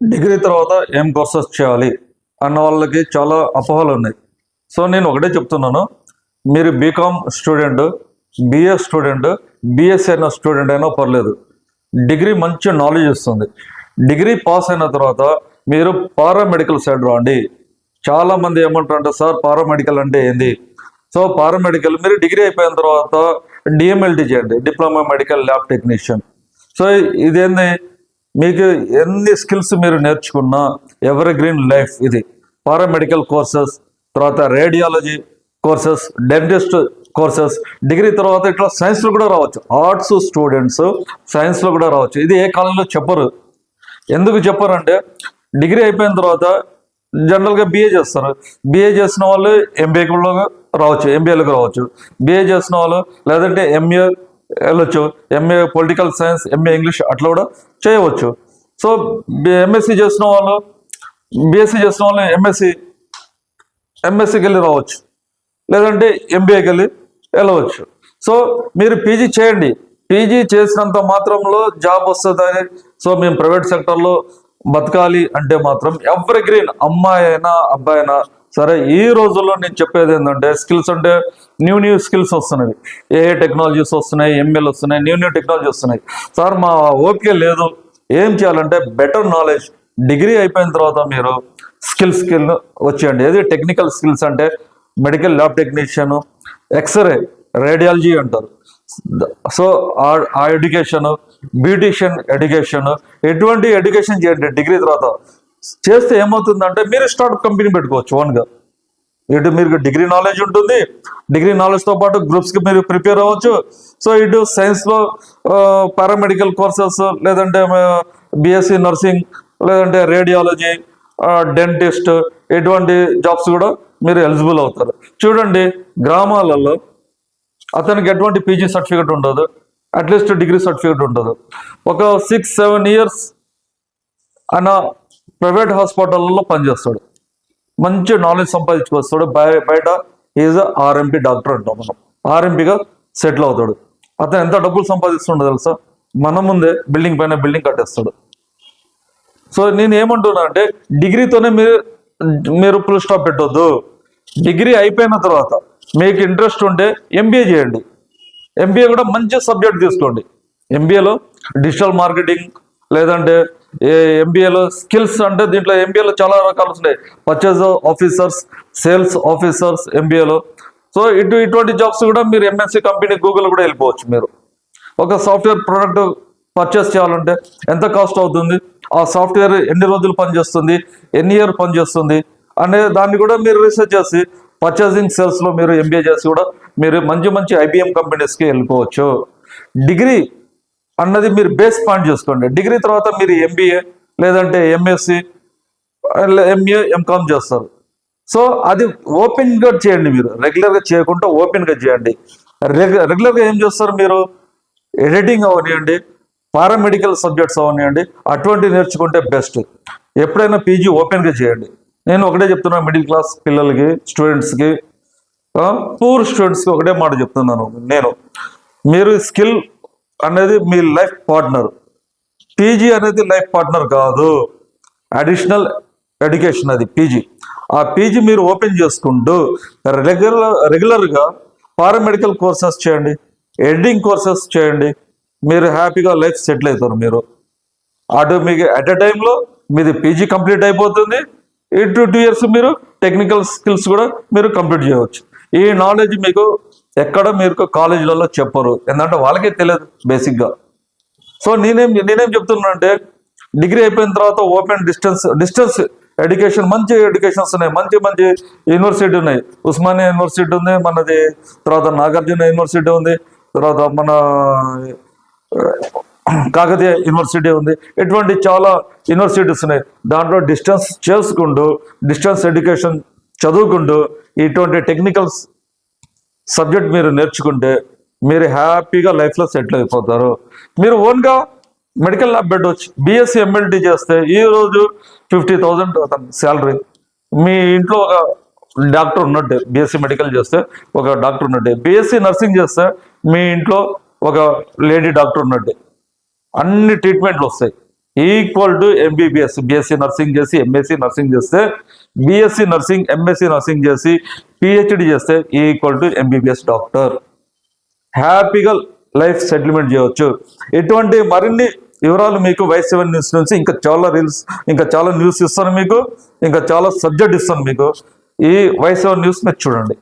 Degree తర్వాత ఏం courses చేయాలి అన్న వాళ్ళకి చాలా అపోహలు ఉన్నాయి. సో నేను ఒకటే చెప్తున్నాను. మీరు BCom student BA student BSc అయిన స్టూడెంట్ అయినా పర్లేదు. డిగ్రీ మంచి నాలెడ్జ్ ఇస్తుంది. డిగ్రీ పాస్ అయిన తర్వాత మీరు పారామెడికల్ సైడ్ రండి. చాలా మంది ఏమంటారంటే సార్ పారామెడికల్ అంటే ఏంది? సో పారామెడికల్ మీరు డిగ్రీ అయిపోయిన తర్వాత డిఎంఎల్టీ చేయండి. Diploma medical lab technician. So ఇదేంది? మీకు ఎన్ని స్కిల్స్ మీరు నేర్చుకున్నా ఎవర్ గ్రీన్ లైఫ్ ఇది. పారామెడికల్ కోర్సెస్ తర్వాత radiology courses dentist courses degree తర్వాత ఇట్లా సైన్స్లో కూడా రావచ్చు. ఆర్ట్స్ స్టూడెంట్స్ సైన్స్లో కూడా రావచ్చు. ఇది ఏ కాలంలో చెప్పరు. ఎందుకు చెప్పారంటే డిగ్రీ అయిపోయిన తర్వాత జనరల్గా బిఏ చేస్తారు. బిఏ చేసిన వాళ్ళు ఎంబీఏలో రావచ్చు. ఎంబీఏలకు రావచ్చు. బిఏ చేసిన వాళ్ళు లేదంటే ఎంఏ వెళ్ళొచ్చు. MA political science MA English అట్లా కూడా చేయవచ్చు. సో ఎంఎస్సి చేసిన వాళ్ళు బిఎస్సి చేసిన వాళ్ళు ఎంఎస్సి ఎంఎస్సికి వెళ్ళి రావచ్చు. లేదంటే ఎంబీఏకి వెళ్ళి వెళ్ళవచ్చు. సో మీరు పీజీ చేయండి. పీజీ చేసినంత మాత్రంలో జాబ్ వస్తుందని సో మేము ప్రైవేట్ సెక్టర్లో బతకాలి అంటే మాత్రం ఎవరి గ్రీన్ అమ్మాయి అయినా అబ్బాయి అయినా సరే ఈ రోజుల్లో నేను చెప్పేది ఏంటంటే స్కిల్స్ అంటే న్యూ న్యూ స్కిల్స్ వస్తున్నాయి. ఏ టెక్నాలజీస్ వస్తున్నాయి ఎంఎల్ వస్తున్నాయి న్యూ న్యూ టెక్నాలజీ వస్తున్నాయి. సార్ మా ఓకే లేదు. ఏం చేయాలంటే బెటర్ నాలెడ్జ్ డిగ్రీ అయిపోయిన తర్వాత మీరు స్కిల్ స్కిల్ వచ్చేయండి. ఏది టెక్నికల్ స్కిల్స్ అంటే medical lab technician xray radiology అంటారు. సో ఆ- ఆ ఎడ్యుకేషన్ బ్యూటిషియన్ ఎడ్యుకేషన్ ఎటువంటి ఎడ్యుకేషన్ చేయండి డిగ్రీ తర్వాత. చేస్తే ఏమవుతుందంటే మీరు స్టార్ట్ కంపెనీ పెట్టుకోవచ్చు ఓన్గా ఇటు మీరు డిగ్రీ నాలెడ్జ్ ఉంటుంది డిగ్రీ నాలెడ్జ్తో పాటు గ్రూప్స్కి మీరు ప్రిపేర్ అవ్వచ్చు. సో ఇటు సైన్స్లో పారామెడికల్ కోర్సెస్ లేదంటే బిఎస్సి నర్సింగ్ లేదంటే రేడియాలజీ డెంటిస్ట్ ఎటువంటి జాబ్స్ కూడా మీరు ఎలిజిబుల్ అవుతారు. చూడండి గ్రామాలలో అతనికి ఎటువంటి పీజీ సర్టిఫికేట్ ఉండదు అట్లీస్ట్ డిగ్రీ సర్టిఫికేట్ ఉండదు. ఒక సిక్స్ సెవెన్ ఇయర్స్ అన్న ప్రైవేట్ హాస్పిటల్లో పనిచేస్తాడు. మంచి నాలెడ్జ్ సంపాదించుకొస్తాడు. బయ- బయట ఈజ్ ఆర్ఎంపీ డాక్టర్ అంటాం మనం. ఆర్ఎంపీగా సెటిల్ అవుతాడు. అతను ఎంత డబ్బులు సంపాదిస్తుండో తెలుసా? మన ముందే బిల్డింగ్ పైన బిల్డింగ్ కట్టేస్తాడు. సో నేను ఏమంటున్నా అంటే డిగ్రీతోనే మీరు మీరు ఫుల్ స్టాప్ పెట్టొద్దు. డిగ్రీ అయిపోయిన తర్వాత మీకు ఇంట్రెస్ట్ ఉంటే ఎంబీఏ చేయండి. ఎంబీఏ కూడా మంచి సబ్జెక్ట్ తీసుకోండి. ఎంబీఏలో డిజిటల్ మార్కెటింగ్ లేదంటే ఎంబీఏలో స్కిల్స్ అంటే దీంట్లో ఎంబీఏలో చాలా రకాలు ఉన్నాయి పర్చేజ్ ఆఫీసర్స్ సేల్స్ ఆఫీసర్స్ ఎంబీఏలో సో ఇటు ఇటువంటి జాబ్స్ కూడా మీరు ఎంఎన్సీ కంపెనీ గూగుల్ కూడా వెళ్ళిపోవచ్చు మీరు. ఒక సాఫ్ట్వేర్ ప్రోడక్ట్ పర్చేస్ చేయాలంటే ఎంత కాస్ట్ అవుతుంది? ఆ సాఫ్ట్వేర్ ఎన్ని రోజులు పనిచేస్తుంది? ఎన్ని ఇయర్ పనిచేస్తుంది? అనే దాన్ని కూడా మీరు రీసెర్చ్ చేసి పర్చేసింగ్ సేల్స్లో మీరు ఎంబీఏ చేసి కూడా మీరు మంచి మంచి ఐబిఎం కంపెనీస్కి వెళ్ళిపోవచ్చు. డిగ్రీ అన్నది మీరు బేస్ పాయింట్ చేసుకోండి. డిగ్రీ తర్వాత మీరు ఎంబీఏ లేదంటే ఎంఎస్సి ఎంఏ ఎంకామ్ చేస్తారు. సో అది ఓపెన్గా చేయండి మీరు. రెగ్యులర్గా చేయకుండా ఓపెన్గా చేయండి. రెగ్యులర్ రెగ్యులర్గా ఏం చేస్తారు మీరు? ఎడిటింగ్ అవనివ్వండి పారామెడికల్ సబ్జెక్ట్స్ అవనివ్వండి అటువంటి నేర్చుకుంటే బెస్ట్ ఎప్పుడైనా పీజీ ఓపెన్గా చేయండి. నేను ఒకటే చెప్తున్నా మిడిల్ క్లాస్ పిల్లలకి స్టూడెంట్స్కి పూర్ స్టూడెంట్స్కి ఒకటే మాట చెప్తున్నాను నేను. మీరు స్కిల్ అనేది మీ లైఫ్ పార్ట్నర్. పీజీ అనేది లైఫ్ పార్ట్నర్ కాదు. అడిషనల్ ఎడ్యుకేషన్ అది పీజీ. ఆ పీజీ మీరు ఓపెన్ చేసుకుంటూ రెగ్యులర్ రెగ్యులర్గా పారామెడికల్ కోర్సెస్ చేయండి ఎడిటింగ్ కోర్సెస్ చేయండి. మీరు హ్యాపీగా లైఫ్ సెటిల్ అవుతారు మీరు. అటు మీకు అట్ ఎ టైంలో మీది పీజీ కంప్లీట్ అయిపోతుంది. ఈ టూ టూ ఇయర్స్ మీరు టెక్నికల్ స్కిల్స్ కూడా మీరు కంప్లీట్ చేయవచ్చు. ఈ నాలెడ్జ్ మీకు ఎక్కడ మీరు కాలేజీలలో చెప్పరు. ఎందుకంటే వాళ్ళకే తెలియదు బేసిక్గా సో నేనేం నేనేం చెప్తున్నానంటే డిగ్రీ అయిపోయిన తర్వాత ఓపెన్ డిస్టెన్స్ డిస్టెన్స్ ఎడ్యుకేషన్ మంచి ఎడ్యుకేషన్స్ ఉన్నాయి. మంచి మంచి యూనివర్సిటీ ఉన్నాయి. ఉస్మానియా యూనివర్సిటీ ఉంది మనది తర్వాత నాగార్జున యూనివర్సిటీ ఉంది తర్వాత మన కాకతీయ యూనివర్సిటీ ఉంది. ఇటువంటి చాలా యూనివర్సిటీస్ ఉన్నాయి. దాంట్లో డిస్టెన్స్ చేసుకుంటూ డిస్టెన్స్ ఎడ్యుకేషన్ చదువుకుంటూ ఇటువంటి టెక్నికల్స్ సబ్జెక్ట్ మీరు నేర్చుకుంటే మీరు హ్యాపీగా లైఫ్లో సెటిల్ అయిపోతారు. మీరు ఓన్గా మెడికల్ ల్యాబ్ పెట్టవచ్చు బీఎస్సీ ఎంఎల్టీ చేస్తే ఈరోజు ఫిఫ్టీ థౌజండ్ శాలరీ మీ ఇంట్లో ఒక డాక్టర్ ఉన్నట్టే బీఎస్సీ మెడికల్ చేస్తే ఒక డాక్టర్ ఉన్నట్టే. బీఎస్సీ నర్సింగ్ చేస్తే మీ ఇంట్లో ఒక లేడీ డాక్టర్ ఉన్నట్టే. అన్ని ట్రీట్మెంట్లు వస్తాయి. Equal to MBBS BSc nursing చేసి ఎంఎస్సీ నర్సింగ్ చేస్తే బీఎస్సీ నర్సింగ్ ఎంఎస్సీ నర్సింగ్ చేసి పిహెచ్డి చేస్తే ఈక్వల్ టు ఎంబీబీఎస్ డాక్టర్. హ్యాపీగా లైఫ్ సెటిల్మెంట్ చేయవచ్చు ఎటువంటి మరిన్ని వివరాలు మీకు వైస్ సెవెన్ న్యూస్ నుంచి ఇంకా చాలా రీల్స్ ఇంకా చాలా న్యూస్ ఇస్తాను మీకు ఇంకా చాలా సబ్జెక్ట్ ఇస్తాను మీకు. ఈ వైస్ సెవెన్ న్యూస్ మీరు చూడండి.